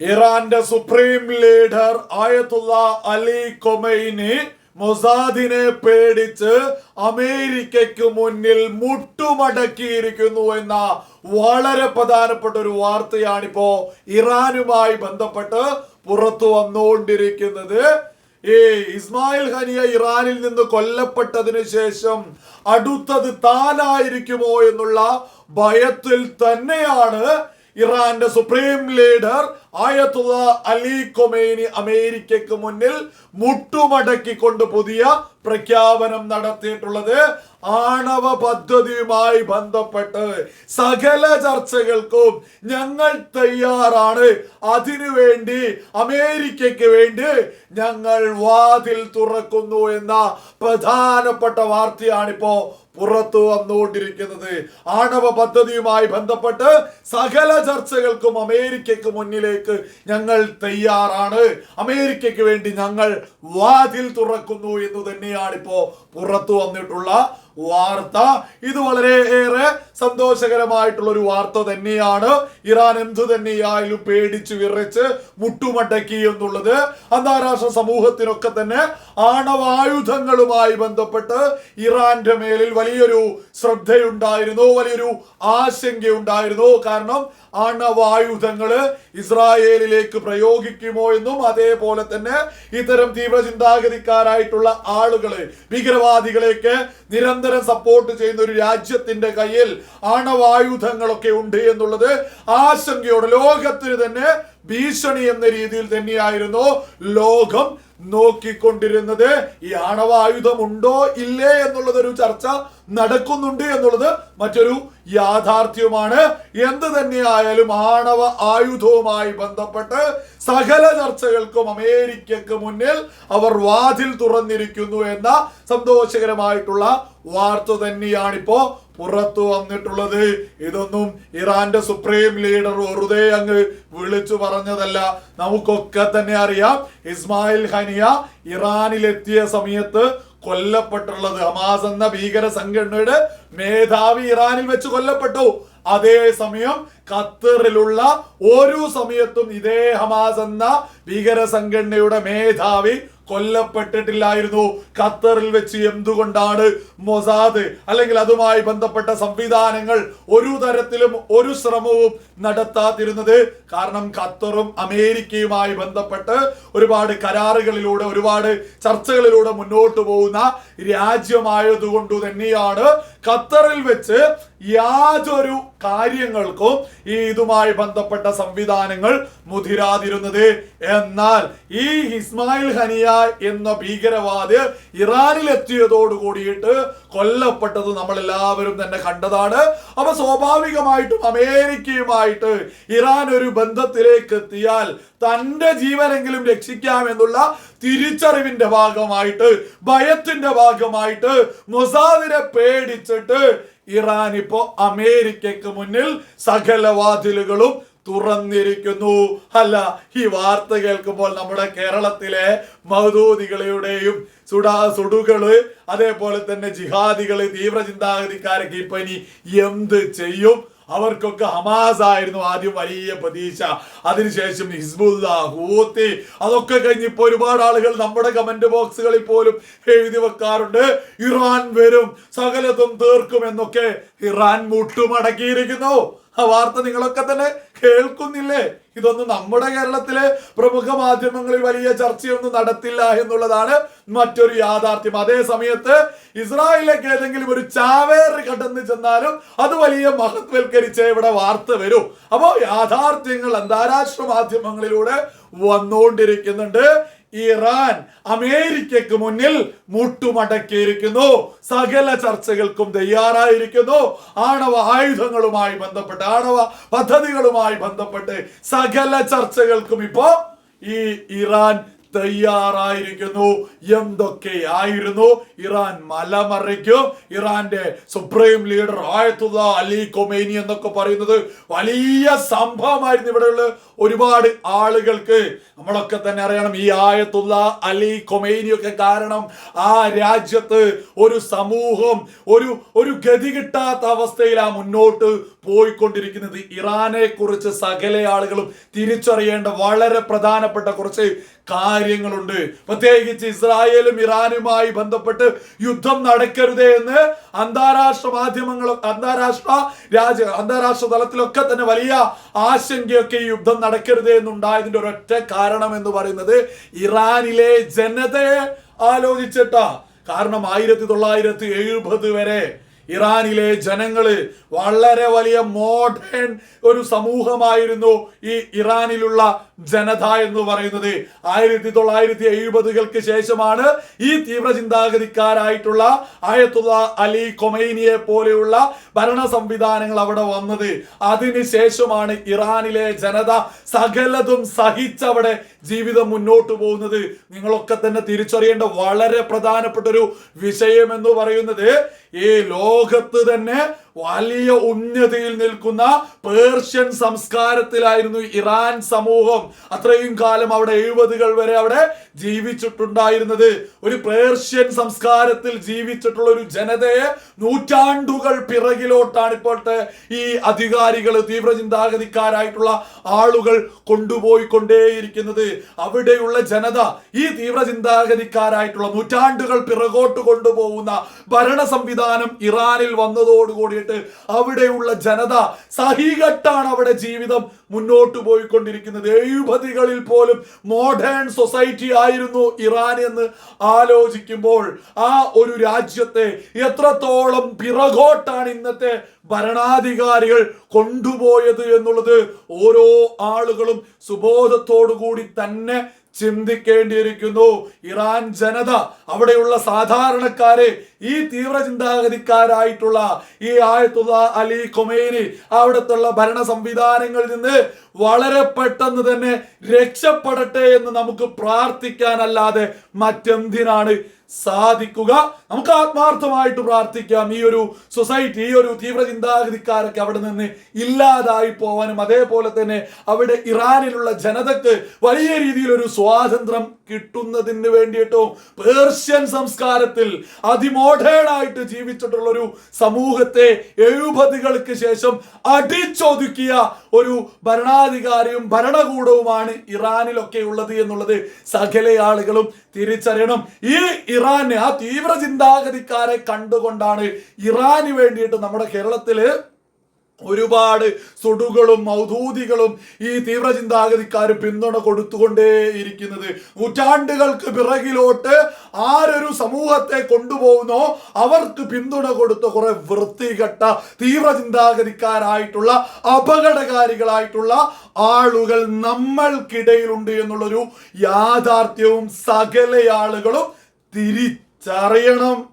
ഇറാന്റെ supreme leader Ayatollah Ali Khamenei മൊസാദിനെ പേടിച്ച് അമേരിക്കയ്ക്ക് മുന്നിൽ മുട്ടുമടക്കിയിരിക്കുന്നു എന്ന വളരെ പ്രധാനപ്പെട്ട ഒരു വാർത്തയാണിപ്പോ ഇറാനുമായി ബന്ധപ്പെട്ട് പുറത്തു വന്നുകൊണ്ടിരിക്കുന്നത്. ഈ ഇസ്മായിൽ ഹനിയ ഇറാനിൽ നിന്ന് കൊല്ലപ്പെട്ടതിന് ശേഷം അടുത്തത് താനായിരിക്കുമോ എന്നുള്ള ഭയത്തിൽ തന്നെയാണ് ഇറാന്റെ supreme leader Ayatollah Ali Khamenei അമേരിക്കയ്ക്ക് മുന്നിൽ മുട്ടുമടക്കിക്കൊണ്ട് പുതിയ പ്രഖ്യാപനം നടത്തിയിട്ടുള്ളത് ആണവ പദ്ധതിയുമായി ബന്ധപ്പെട്ട് സകല ചർച്ചകൾക്കും ഞങ്ങൾ തയ്യാറാണ്. അതിനു വേണ്ടി അമേരിക്കയ്ക്ക് വേണ്ടി ഞങ്ങൾ വാതിൽ തുറക്കുന്നു എന്ന പ്രധാനപ്പെട്ട വാർത്തയാണിപ്പോ പുറത്തു വന്നുകൊണ്ടിരിക്കുന്നത്. ആണവ പദ്ധതിയുമായി ബന്ധപ്പെട്ട് സകല ചർച്ചകൾക്കും അമേരിക്കയ്ക്ക് മുന്നിലേക്ക് ഞങ്ങൾ തയ്യാറാണ്. അമേരിക്കയ്ക്ക് വേണ്ടി ഞങ്ങൾ വാതിൽ തുറക്കുന്നു എന്ന് തന്നെയാണ് ഇപ്പോ പുറത്തു വന്നിട്ടുള്ള വാർത്ത. ഇത് വളരെ ഏറെ സന്തോഷകരമായിട്ടുള്ള ഒരു വാർത്ത തന്നെയാണ്. ഇറാൻ എന്തു തന്നെയായാലും പേടിച്ചു വിറച്ച് മുട്ടുമടക്കി എന്നുള്ളത് അന്താരാഷ്ട്ര സമൂഹത്തിനൊക്കെ തന്നെ ആണവായുധങ്ങളുമായി ബന്ധപ്പെട്ട് ഇറാന്റെ മേലിൽ വലിയൊരു ശ്രദ്ധയുണ്ടായിരുന്നു വലിയൊരു ആശങ്കയുണ്ടായിരുന്നു. കാരണം ആണവായുധങ്ങൾ ഇസ്രായേലിലേക്ക് പ്രയോഗിക്കുമോ എന്നും അതേപോലെ തന്നെ ഇത്തരം തീവ്ര ചിന്താഗതിക്കാരായിട്ടുള്ള ആളുകളെ ഭീകരവാദികളെയൊക്കെ നിരന്തരം സപ്പോർട്ട് ചെയ്യുന്ന ഒരു രാജ്യത്തിന്റെ കയ്യിൽ ആണവായുധങ്ങളൊക്കെ ഉണ്ട് എന്നുള്ളത് ആശങ്കയോടെ ലോകത്തിന് തന്നെ ഭീഷണി എന്ന രീതിയിൽ തന്നെയായിരുന്നു ലോകം നോക്കിക്കൊണ്ടിരുന്നത്. ഈ ആണവായുധം ഉണ്ടോ ഇല്ലേ എന്നുള്ളതൊരു ചർച്ച നടക്കുന്നുണ്ട് എന്നുള്ളത് മറ്റൊരു യാഥാർത്ഥ്യമാണ്. എന്ത് തന്നെയായാലും ആണവ ആയുധവുമായി ബന്ധപ്പെട്ട് സകല ചർച്ചകൾക്കും അമേരിക്കക്ക് മുന്നിൽ അവർ വാതിൽ തുറന്നിരിക്കുന്നു എന്ന സന്തോഷകരമായിട്ടുള്ള വാർത്ത തന്നെയാണിപ്പോ പുറത്തു വന്നിട്ടുള്ളത്. ഇതൊന്നും ഇറാന്റെ സുപ്രീം ലീഡർ വെറുതെ അങ്ങ് വിളിച്ചു പറഞ്ഞതല്ല. നമുക്കൊക്കെ തന്നെ അറിയാം ഇസ്മായിൽ ഹനിയ ഇറാനിലെത്തിയ സമയത്ത് കൊല്ലപ്പെട്ടുള്ളത് ഹമാസ് എന്ന ഭീകര സംഘടനയുടെ മേധാവി ഇറാനിൽ വെച്ച് കൊല്ലപ്പെട്ടു. അതേസമയം ഖത്തറിലുള്ള ഒരു സമയത്തും ഇതേ ഹമാസ് എന്ന ഭീകര സംഘടനയുടെ മേധാവി കൊല്ലപ്പെട്ടിട്ടില്ലായിരുന്നു. ഖത്തറിൽ വെച്ച് എന്തുകൊണ്ടാണ് മൊസാദ് അല്ലെങ്കിൽ അതുമായി ബന്ധപ്പെട്ട സംവിധാനങ്ങൾ ഒരു തരത്തിലും ഒരു ശ്രമവും നടത്താതിരുന്നത്? കാരണം ഖത്തറും അമേരിക്കയുമായി ബന്ധപ്പെട്ട് ഒരുപാട് കരാറുകളിലൂടെ ഒരുപാട് ചർച്ചകളിലൂടെ മുന്നോട്ട് പോകുന്ന രാജ്യമായതുകൊണ്ട് തന്നെയാണ് ഖത്തറിൽ വെച്ച് യാതൊരു കാര്യങ്ങൾക്കും ഈ ഇതുമായി ബന്ധപ്പെട്ട സംവിധാനങ്ങൾ മുതിരാതിരുന്നത്. എന്നാൽ ഈ ഇസ്മായിൽ ഹനിയ എന്ന ഭീകരവാദി ഇറാനിൽ എത്തിയതോട് കൂടിയിട്ട് കൊല്ലപ്പെട്ടത് നമ്മൾ എല്ലാവരും തന്നെ കണ്ടതാണ്. അപ്പൊ സ്വാഭാവികമായിട്ടും അമേരിക്കയുമായിട്ട് ഇറാൻ ഒരു ബന്ധത്തിലേക്ക് എത്തിയാൽ തന്റെ ജീവനെങ്കിലും രക്ഷിക്കാമെന്നുള്ള തിരിച്ചറിവിന്റെ ഭാഗമായിട്ട് ഭയത്തിന്റെ ഭാഗമായിട്ട് മൊസാദിനെ പേടിച്ചിട്ട് ഇറാൻ ഇപ്പോ അമേരിക്കക്ക് മുന്നിൽ സകല വാതിലുകളും തുറന്നിരിക്കുന്നു. അല്ല ഈ വാർത്ത കേൾക്കുമ്പോൾ നമ്മുടെ കേരളത്തിലെ മൗദൂദികളുടെയും സുടാ സുടുകൾ അതേപോലെ തന്നെ ജിഹാദികൾ തീവ്ര ചിന്താഗതിക്കാരൊക്കെ ഇപ്പൊ ഇനി എന്ത് ചെയ്യും? അവർക്കൊക്കെ ഹമാസ് ആയിരുന്നു ആദ്യം വലിയ പ്രതീക്ഷ. അതിനുശേഷം ഹിസ്ബുല്ല ഹൂത്തി അതൊക്കെ കഴിഞ്ഞ് ഒരുപാട് ആളുകൾ നമ്മുടെ കമന്റ് ബോക്സുകളിൽ പോലും എഴുതി വെക്കാറുണ്ട്. ഇറാൻ വരും സകലതും തീർക്കും എന്നൊക്കെ ഇറാൻ മുട്ടുമടക്കിയിരിക്കുന്നു. ആ വാർത്ത നിങ്ങളൊക്കെ തന്നെ കേൾക്കുന്നില്ലേ? ഇതൊന്നും നമ്മുടെ കേരളത്തിലെ പ്രമുഖ മാധ്യമങ്ങളിൽ വലിയ ചർച്ചയൊന്നും നടത്തില്ല എന്നുള്ളതാണ് മറ്റൊരു യാഥാർത്ഥ്യം. അതേ സമയത്ത് ഇസ്രായേലിലേക്ക് ഏതെങ്കിലും ഒരു ചാവേറ് കടന്നു ചെന്നാലും അത് വലിയ മഹത്വൽക്കരിച്ച് ഇവിടെ വാർത്ത വരും. അപ്പോ യാഥാർത്ഥ്യങ്ങൾ അന്താരാഷ്ട്ര മാധ്യമങ്ങളിലൂടെ വന്നുകൊണ്ടിരിക്കുന്നുണ്ട്. ഇറാൻ അമേരിക്കയ്ക്ക് മുന്നിൽ മുട്ടുമടക്കിയിരിക്കുന്നു. സകല ചർച്ചകൾക്കും തയ്യാറായിരിക്കുന്നു. ആണവ ആയുധങ്ങളുമായി ബന്ധപ്പെട്ട് ആണവ പദ്ധതികളുമായി ബന്ധപ്പെട്ട് സകല ചർച്ചകൾക്കും ഇപ്പോ ഈ ഇറാൻ തയ്യാറായിരിക്കുന്നു. എന്തൊക്കെയായിരുന്നു? ഇറാൻ മലമറിക്കും ഇറാന്റെ supreme leader Ayatollah Ali Khamenei എന്നൊക്കെ പറയുന്നത് വലിയ സംഭവമായിരുന്നു ഇവിടെയുള്ള ഒരുപാട് ആളുകൾക്ക്. നമ്മളൊക്കെ തന്നെ അറിയണം ഈ ആയത്തുള്ള അലി കൊമേനിയൊക്കെ കാരണം ആ രാജ്യത്ത് ഒരു സമൂഹം ഒരു ഒരു ഗതി കിട്ടാത്ത അവസ്ഥയിൽ ആ മുന്നോട്ട് പോയിക്കൊണ്ടിരിക്കുന്നത് ഇറാനെ കുറിച്ച് സകല ആളുകളും തിരിച്ചറിയേണ്ട വളരെ പ്രധാനപ്പെട്ട കുറച്ച് കാര്യങ്ങളുണ്ട്. പ്രത്യേകിച്ച് ഇസ്രായേലും ഇറാനുമായി ബന്ധപ്പെട്ട് യുദ്ധം നടക്കരുതേ എന്ന് അന്താരാഷ്ട്ര മാധ്യമങ്ങൾ അന്താരാഷ്ട്ര രാജ്യ അന്താരാഷ്ട്ര തലത്തിലൊക്കെ തന്നെ വലിയ ആശങ്കയൊക്കെ ഈ യുദ്ധം നടക്കരുതേ എന്നുണ്ടായതിന്റെ ഒരൊറ്റ കാരണം എന്ന് പറയുന്നത് ഇറാനിലെ ജനതയെ ആലോചിച്ചിട്ടാ. കാരണം ആയിരത്തി തൊള്ളായിരത്തി എഴുപത് വരെ ഇറാനിലെ ജനങ്ങൾ വളരെ വലിയ മോഡേൺ ഒരു സമൂഹമായിരുന്നു ഈ ഇറാനിലുള്ള ജനത എന്ന് പറയുന്നത്. ആയിരത്തി തൊള്ളായിരത്തി എഴുപതുകൾക്ക് ശേഷമാണ് ഈ തീവ്ര ചിന്താഗതിക്കാരായിട്ടുള്ള ആയത്തുള്ള അലി കൊമൈനിയെ പോലെയുള്ള ഭരണ സംവിധാനങ്ങൾ അവിടെ വന്നത്. അതിനുശേഷമാണ് ഇറാനിലെ ജനത സകലതും സഹിച്ചവിടെ ജീവിതം മുന്നോട്ട് പോകുന്നത് നിങ്ങളൊക്കെ തന്നെ തിരിച്ചറിയേണ്ട വളരെ പ്രധാനപ്പെട്ട ഒരു വിഷയം എന്ന് പറയുന്നത് ഈ ലോകത്ത് തന്നെ വലിയ ഉന്നതിയിൽ നിൽക്കുന്ന പേർഷ്യൻ സംസ്കാരത്തിലായിരുന്നു ഇറാൻ സമൂഹം. അത്രയും കാലം അവിടെ എഴുപതുകൾ വരെ അവിടെ ജീവിച്ചിട്ടുണ്ടായിരുന്നത്. ഒരു പേർഷ്യൻ സംസ്കാരത്തിൽ ജീവിച്ചിട്ടുള്ള ഒരു ജനതയെ നൂറ്റാണ്ടുകൾ പിറകിലോട്ടാണ് ഇപ്പോഴത്തെ ഈ അധികാരികൾ തീവ്ര ചിന്താഗതിക്കാരായിട്ടുള്ള ആളുകൾ കൊണ്ടുപോയി കൊണ്ടുപോയിക്കൊണ്ടേയിരിക്കുന്നത്. അവിടെയുള്ള ജനത ഈ തീവ്ര ചിന്താഗതിക്കാരായിട്ടുള്ള നൂറ്റാണ്ടുകൾ പിറകോട്ട് കൊണ്ടുപോകുന്ന ഭരണ സംവിധാനം ഇറാനിൽ വന്നതോടുകൂടിയിട്ട് അവിടെയുള്ള ജനത സഹികെട്ടാണ് അവിടെ ജീവിതം മുന്നോട്ട് പോയിക്കൊണ്ടിരിക്കുന്നത്. എഴുപതികളിൽ പോലും മോഡേൺ സൊസൈറ്റി ആയിരുന്നു ഇറാൻ എന്ന് ആലോചിക്കുമ്പോൾ ആ ഒരു രാജ്യത്തെ എത്രത്തോളം പിറകോട്ടാണ് ഇന്നത്തെ ഭരണാധികാരികൾ കൊണ്ടുപോയത് എന്നുള്ളത് ഓരോ ആളുകളും സുബോധത്തോടു കൂടി തന്നെ ചിന്തിക്കേണ്ടിയിരിക്കുന്നു. ഇറാൻ ജനത അവിടെയുള്ള സാധാരണക്കാരെ ഈ തീവ്ര ചിന്താഗതിക്കാരായിട്ടുള്ള ഈ ആയത്തുള്ള അലി കൊമേനി അവിടുത്തെ ഭരണ സംവിധാനങ്ങളിൽ നിന്ന് വളരെ പെട്ടെന്ന് തന്നെ രക്ഷപ്പെടട്ടെ എന്ന് നമുക്ക് പ്രാർത്ഥിക്കാനല്ലാതെ മറ്റെന്തിനാണ് സാധിക്കുക? നമുക്ക് ആത്മാർത്ഥമായിട്ട് പ്രാർത്ഥിക്കാം. ഈ ഒരു സൊസൈറ്റി ഈ ഒരു തീവ്ര ചിന്താഗതിക്കാരൊക്കെ അവിടെ നിന്ന് ഇല്ലാതായി പോവാനും അതേപോലെ തന്നെ അവിടെ ഇറാനിലുള്ള ജനതക്ക് വലിയ രീതിയിൽ ഒരു സ്വാതന്ത്ര്യം കിട്ടുന്നതിന് വേണ്ടിയിട്ടും പേർഷ്യൻ സംസ്കാരത്തിൽ അതിമോഡേണായിട്ട് ജീവിച്ചിട്ടുള്ള ഒരു സമൂഹത്തെ എഴുപതുകൾക്ക് ശേഷം അടിച്ചൊതുക്കിയ ഒരു ഭരണാധികാരിയും ഭരണകൂടവുമാണ് ഇറാനിലൊക്കെ ഉള്ളത് എന്നുള്ളത് സകല ആളുകളും തിരിച്ചറിയണം. ഈ ഇറാന് ആ തീവ്ര ചിന്താഗതിക്കാരെ കണ്ടുകൊണ്ടാണ് ഇറാന് വേണ്ടിയിട്ട് നമ്മുടെ കേരളത്തിൽ ഒരുപാട് സുടുകളും മൗദൂദികളും ഈ തീവ്രചിന്താഗതിക്കാർ പിന്തുണ കൊടുത്തുകൊണ്ടേയിരിക്കുന്നത്. നൂറ്റാണ്ടുകൾക്ക് പിറകിലോട്ട് ആരൊരു സമൂഹത്തെ കൊണ്ടുപോകുന്നോ അവർക്ക് പിന്തുണ കൊടുത്ത കുറെ വൃത്തികെട്ട തീവ്രചിന്താഗതിക്കാരായിട്ടുള്ള അപകടകാരികളായിട്ടുള്ള ആളുകൾ നമ്മൾക്കിടയിലുണ്ട് എന്നുള്ളൊരു യാഥാർത്ഥ്യവും സകല ആളുകളും തിരിച്ചറിയണം.